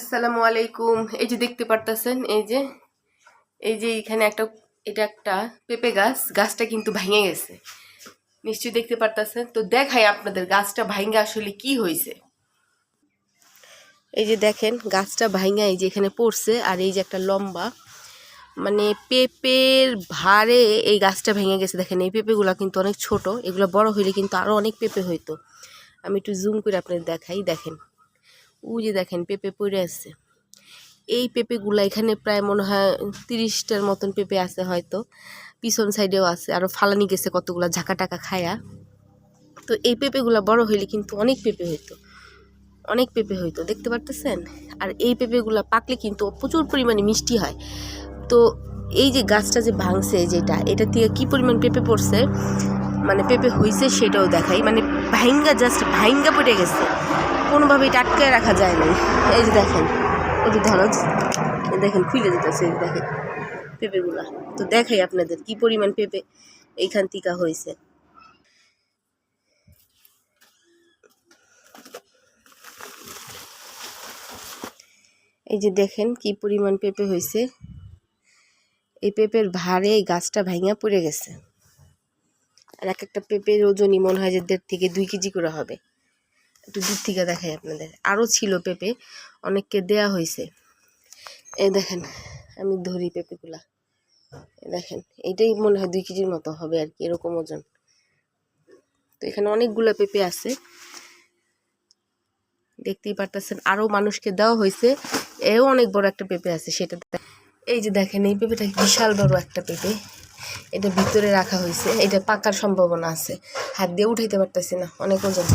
আসসালামু আলাইকুম। এই যে দেখতে পারতেছেন, এই যে এই যে এখানে একটা, এটা একটা পেঁপে গাছ, গাছটা কিন্তু ভেঙে গেছে। নিশ্চয়ই দেখতে পারতেছেন। তো দেখাই আপনাদের গাছটা ভাঙ্গা আসলে কি হয়েছে। এই যে দেখেন, গাছটা ভাঙ্গা এই যে এখানে পড়ছে, আর এই যে একটা লম্বা। মানে পেঁপের ভারে এই গাছটা ভেঙে গেছে। দেখেন, এই পেঁপেগুলো কিন্তু অনেক ছোট। এগুলো বড় হইলে কিন্তু আরও অনেক পেঁপে হইতো। আমি একটু জুম করে আপনাদের দেখাই। দেখেন। ও যে দেখেন পেঁপে পড়ে আছে। এই পেঁপেগুলা এখানে প্রায় মনে হয় তিরিশটার মতন পেঁপে আছে হয়তো। পিছন সাইডেও আছে আরও ফালানি গেছে কতগুলা ঝাঁকা টাকা খায়া। তো এই পেঁপেগুলা বড় হইলে কিন্তু অনেক পেঁপে হইতো। অনেক পেঁপে হইতো, দেখতে পারতেছেন? আর এই পেঁপেগুলা পাকলে কিন্তু প্রচুর পরিমাণে মিষ্টি হয়। তো এই যে গাছটা যে ভাঙছে যেটা, এটা থেকে কি পরিমাণ পেঁপে পড়ছে? মানে পেঁপে হইছে সেটাও দেখাই। মানে ভাইঙ্গা জাস্ট ভাইঙ্গা পড়ে গেছে। কোনোভাবে এটা আটকায় রাখা যায় না এই যে দেখেন ওই যে ধরো দেখেন খুলে যেতেছে এই যে দেখেন পেঁপেগুলা। তো দেখাই আপনাদের কি পরিমাণ পেঁপে এইখান থেকে হয়েছে। এই যে দেখেন কি পরিমাণ পেঁপে হয়েছে। এই পেঁপের ভারে এই গাছটা ভাঙা পড়ে গেছে। আর এক একটা পেঁপের ওজনই মনে হয় যে দেড় থেকে দুই কেজি করে হবে। একটু দূর থেকে দেখাই আপনাদের। আরও ছিল পেঁপে, অনেককে দেয়া হয়েছে। এই দেখেন, আমি ধরি পেঁপেগুলা। দেখেন এইটাই মনে হয় দুই কেজির মতো হবে আর কি, এরকম ওজন। তো এখানে অনেকগুলো পেঁপে আছে। দেখতেই পারতেছেন আরও মানুষকে দেওয়া হয়েছে। এও অনেক বড় একটা পেঁপে আছে সেটা এই যে দেখেন, এই পেঁপেটা বিশাল বড় একটা পেঁপে। এটা ভিতরে রাখা হয়েছে। এটা পাকার সম্ভাবনা আছে। হাত দিয়ে উঠাইতে পারতেছি না, অনেক ওজন।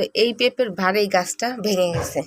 তো এই পেঁপের ভারেই গাছটা ভেঙে গেছে।